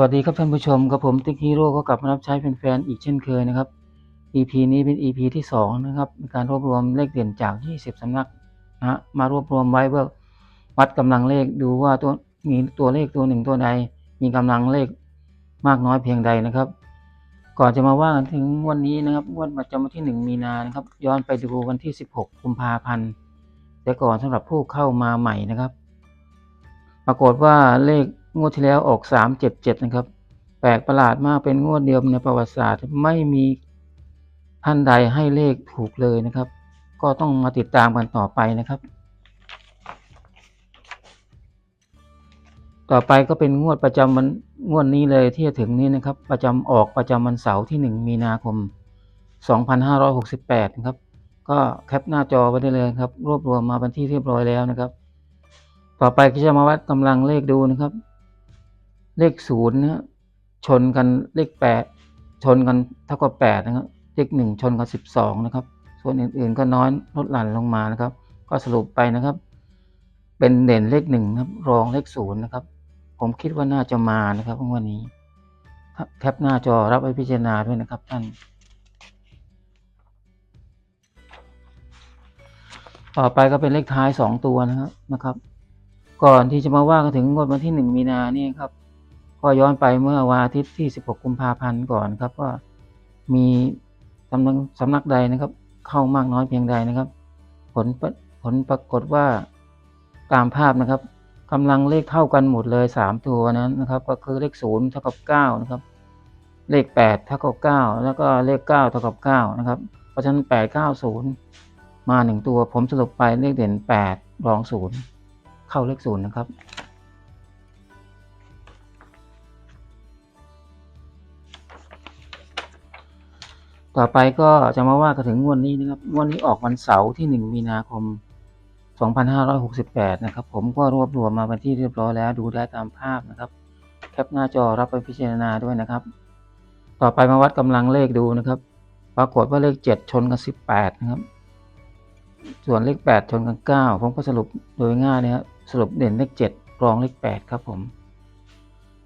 วัสดีครับท่านผู้ชมกับผมติ๊กฮีโร่ก็กลับมารับใช้เป็นแฟนอีกเช่นเคยนะครับ EP นี้เป็น EP ที่สองนะครับในการรวบรวมเลขเด่นจาก 20 สำนักนะฮะมารวบรวมไว้เพื่อวัดกำลังเลขดูว่าตัวมีตัวเลขตัวหนึ่งตัวใด มีกำลังเลขมากน้อยเพียงใดนะครับ ก่อนจะมาว่ากันถึงวันนี้นะครับวันประจำวันที่ 1 มีนานะครับ ย้อนไปดูวันที่ 16 กุมภาพันธ์แต่ก่อนสำหรับผู้เข้ามาใหม่นะครับ ปรากฏว่าเลข งวดที่แล้วออก377นะครับ แปลกประหลาดมากเป็นงวดเดียวในประวัติศาสตร์ไม่มีท่านใดให้เลขถูกเลยนะครับ ก็ต้องมาติดตามกันต่อไปนะครับ ต่อไปก็เป็นงวดประจำวันงวดนี้เลยที่จะถึงนี้นะครับ ประจำออกประจำวันเสาร์ที่ 1 มีนาคม 2568 นะครับ ก็แคปหน้าจอไว้ได้เลยครับ รวบรวมมาบันที่เรียบร้อยแล้วนะครับ ต่อไปก็จะมาวัดกำลังเลขดูนะครับ เลขศูนย์นะชนกันเลขแปดชนกันเท่ากับแปดนะครับ เลขหนึ่งชนกับสิบสองนะครับ ส่วนอื่นๆก็น้อยลดหลั่นลงมานะครับ ก็สรุปไปนะครับ เป็นเด่นเลขหนึ่งครับ รองเลขศูนย์นะครับ ผมคิดว่าน่าจะมานะครับวันนี้แคปหน้าจอรับไว้พิจารณาด้วยนะครับท่านต่อไปก็เป็นเลขท้ายสองตัวนะครับนะครับ ก่อนที่จะมาว่ากันถึงงวดวันที่หนึ่งมีนาเนี่ยครับ ก็ย้อนไปเมื่อวันอาทิตย์ที่ 16 กุมภาพันธ์ก่อนครับว่ามีสำนักสำนักใดนะครับ เข้ามากน้อยเพียงใดนะครับ ผลผลปรากฏว่าตามภาพนะครับกำลังเลขเท่ากันหมดเลยสามตัวนั้นนะครับ ก็คือเลขศูนย์เท่ากับเก้านะครับ เลขแปดเท่ากับเก้าแล้วก็เลขเก้าเท่ากับเก้านะครับ เพราะฉะนั้นแปดเก้าศูนย์มาหนึ่งตัว ผมสรุปไปเลขเด่นแปดรองศูนย์เข้าเลขศูนย์นะครับ ต่อไปก็จะมาว่ากันถึงงวดนี้นะครับงวดนี้ออกวันเสาร์ที่ 1 มีนาคม 2568 นะครับ ผมก็รวบรวมมาเป็นที่เรียบร้อยแล้วดูได้ตามภาพนะครับ แคปหน้าจอรับไปพิจารณาด้วยนะครับ ต่อไปมาวัดกำลังเลขดูนะครับ ปรากฏว่าเลข 7 ชนกัน18 นะครับ ส่วนเลข 8 ชนกัน9ผมก็สรุปโดยง่ายนะครับสรุปเด่นเลข 7 รองเลข 8 ครับผม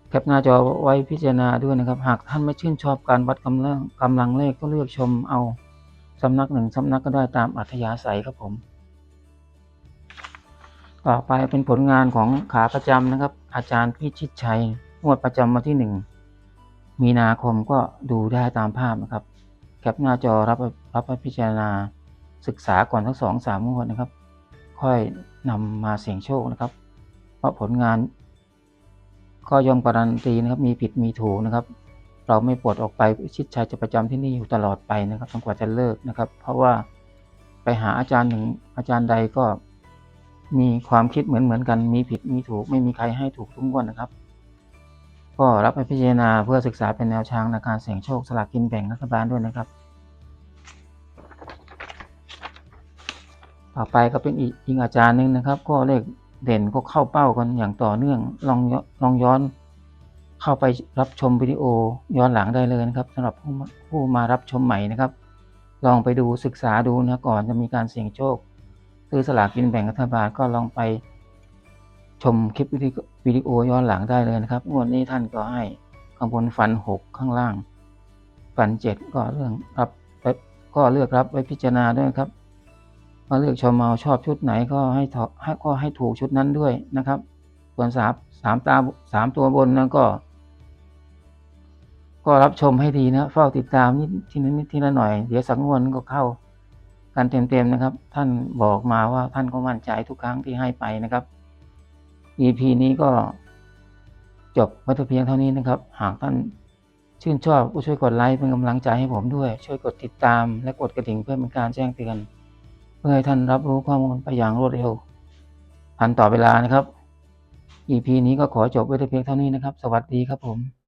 แคปหน้าจอไว้พิจารณาด้วยนะครับ หากท่านไม่ชื่นชอบการวัดกำลังกำลังเลขก็เลือกชมเอาสำนักหนึ่งสำนักก็ได้ตามอัธยาศัยครับผม ต่อไปเป็นผลงานของขาประจำนะครับ อาจารย์พิชิตชัยงวดประจำวันที่หนึ่งมีนาคมก็ดูได้ตามภาพนะครับ แคปหน้าจอรับรับพิจารณาศึกษาก่อนทั้งสองสามงวดนะครับ ค่อยนำมาเสี่ยงโชคนะครับ เพราะผลงาน ก็ย่อมการันตีนะครับ มีผิดมีถูกนะครับ เราไม่ปลดออกไปชิดชัยจะประจำที่นี่อยู่ตลอดไปนะครับจนกว่าจะเลิกนะครับ เพราะว่าไปหาอาจารย์หนึ่งอาจารย์ใดก็มีความคิดเหมือนเหมือนกัน มีผิดมีถูก ไม่มีใครให้ถูกทุกงวดนะครับ ก็รับไปพิจารณาเพื่อศึกษาเป็นแนวทางในการเสี่ยงโชคสลากกินแบ่งรัฐบาลด้วยนะครับ ต่อไปก็เป็นอีกอีกอาจารย์หนึ่งนะครับ ก็เลข เด่นก็เข้าเป้ากันอย่างต่อเนื่องลองลองย้อนเข้าไปรับชมวิดีโอย้อนหลังได้เลยนะครับสำหรับผู้ผู้มารับชมใหม่นะครับ ลองไปดูศึกษาดูนะก่อนจะมีการเสี่ยงโชคซื้อสลากกินแบ่งรัฐบาลก็ลองไปชมคลิปวิดีโอย้อนหลังได้เลยนะครับวดนี้ท่านก็ให้ข้างบนฟันหกข้างล่าง ฟันเจ็ดก็เรื่องรับก็เลือกรับไว้พิจารณาด้วยครับ ก็เลือกชมเอาชอบชุดไหนก็ให้ก็ให้ถูกชุดนั้นด้วยนะครับ ส่วนสามสามตาสามตัวบนนั้นก็ ก็รับชมให้ดีนะเฝ้าติดตามนิดทีนิดทีละหน่อย เดี๋ยวสังวนก็เข้ากันเต็มๆนะครับ ท่านบอกมาว่าท่านก็มั่นใจทุกครั้งที่ให้ไปนะครับ EP นี้ก็จบไว้แต่เพียงเท่านี้นะครับ หากท่านชื่นชอบก็ช่วยกดไลค์เป็นกำลังใจให้ผมด้วย ช่วยกดติดตามและกดกระดิ่งเพื่อเป็นการแจ้งเตือน เพื่อให้ท่านรับรู้ข้อมูลไปอย่างรวดเร็วทันต่อเวลานะครับ EP นี้ก็ขอจบไว้แต่เพียงเท่านี้นะครับ สวัสดีครับผม